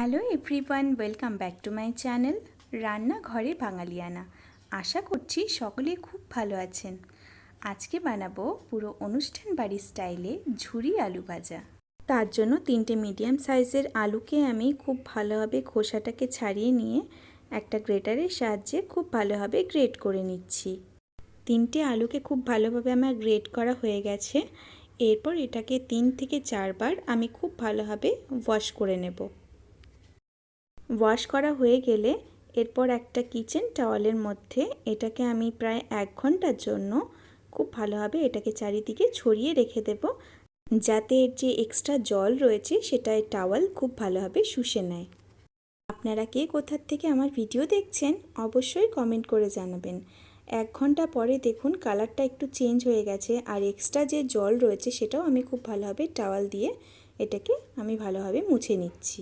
Hello everyone welcome back to my channel রান্না ঘরে বাঙালিয়ানা আশা করছি সকলে খুব ভালো আছেন। আজকে বানাবো পুরো অনুষ্ঠান বাড়ির স্টাইলে ঝুরি আলু ভাজা। তার জন্য তিনটে মিডিয়াম সাইজের আলুকে আমি খুব ভালোভাবে খোসাটাকে ছাড়িয়ে নিয়ে একটা গ্রেটারের সাহায্যে খুব ভালোভাবে গ্রেট করে নিচ্ছি। তিনটে আলুকে খুব ভালোভাবে আমার গ্রেট করা হয়ে গেছে। এরপর এটাকে তিন থেকে চারবার আমি খুব ভালোভাবে ওয়াশ করে নেব। ওয়াশ করা হয়ে গেলে এরপর একটা কিচেন টাওয়ালের মধ্যে এটাকে আমি প্রায় এক ঘণ্টার জন্য খুব ভালোভাবে এটাকে চারিদিকে ছড়িয়ে রেখে দেব। যাতে এর যে এক্সট্রা জল রয়েছে সেটা এই টাওয়াল খুব ভালোভাবে শুষে নেয়। আপনারা কে কোথার থেকে আমার ভিডিও দেখছেন অবশ্যই কমেন্ট করে জানাবেন। এক ঘণ্টা পরে দেখুন কালারটা একটু চেঞ্জ হয়ে গেছে আর এক্সট্রা যে জল রয়েছে সেটাও আমি খুব ভালোভাবে টাওয়াল দিয়ে এটাকে আমি ভালোভাবে মুছে নিচ্ছি।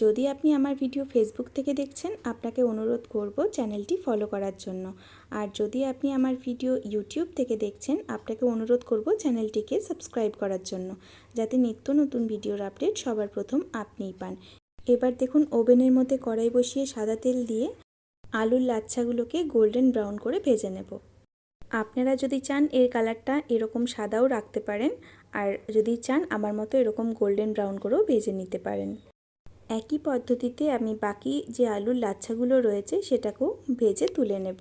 যদি আপনি আমার ভিডিও ফেসবুক থেকে দেখছেন, আপনাকে অনুরোধ করব চ্যানেলটি ফলো করার জন্য। আর যদি আপনি আমার ভিডিও ইউটিউব থেকে দেখছেন, আপনাকে অনুরোধ করব চ্যানেলটিকে সাবস্ক্রাইব করার জন্য, যাতে নিত্য নতুন ভিডিওর আপডেট সবার প্রথম আপনিই পান। এবার দেখুন, ওভেনের মধ্যে কড়াই বসিয়ে সাদা তেল দিয়ে আলুর লাচ্ছাগুলোকে গোল্ডেন ব্রাউন করে ভেজে নেব। আপনারা যদি চান এর কালারটা এরকম সাদাও রাখতে পারেন, আর যদি চান আমার মতো এরকম গোল্ডেন ব্রাউন করেও ভেজে নিতে পারেন। একই পদ্ধতিতে আমি বাকি যে আলুর লাচ্ছাগুলো রয়েছে সেটাকেও ভেজে তুলে নেব।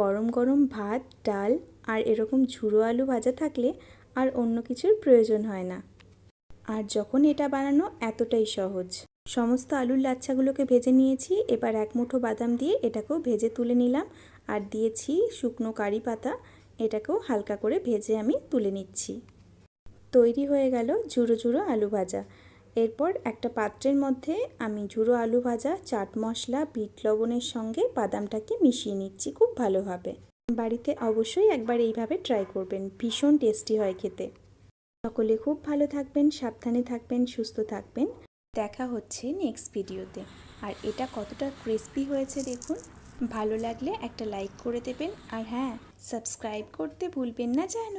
গরম গরম ভাত, ডাল আর এরকম ঝুড়ো আলু ভাজা থাকলে আর অন্য কিছুর প্রয়োজন হয় না। আর যখন এটা বানানো এতটাই সহজ। সমস্ত আলুর লাচ্ছাগুলোকে ভেজে নিয়েছি, এবার এক মুঠো বাদাম দিয়ে এটাকেও ভেজে তুলে নিলাম আর দিয়েছি শুকনো কারি পাতা, এটাকেও হালকা করে ভেজে আমি তুলে নিচ্ছি। তৈরি হয়ে গেল ঝুড়ো ঝুড়ো আলু ভাজা। এরপর একটা পাত্রের মধ্যে আমি ঝুড়ো আলু ভাজা, চাট মশলা, বিট লবণের সঙ্গে বাদামটাকে মিশিয়ে নিচ্ছি, খুব ভালোভাবে বাড়িতে অবশ্যই একবার এইভাবে ট্রাই করবেন, ভীষণ টেস্টি হয় খেতে। সকলে খুব ভালো থাকবেন, সাবধানে থাকবেন, সুস্থ থাকবেন। দেখা হচ্ছে নেক্সট ভিডিওতে আর এটা কতটা ক্রিস্পি হয়েছে দেখুন। ভালো লাগলে একটা লাইক করে দেবেন। আর হ্যাঁ সাবস্ক্রাইব করতে ভুলবেন না যেন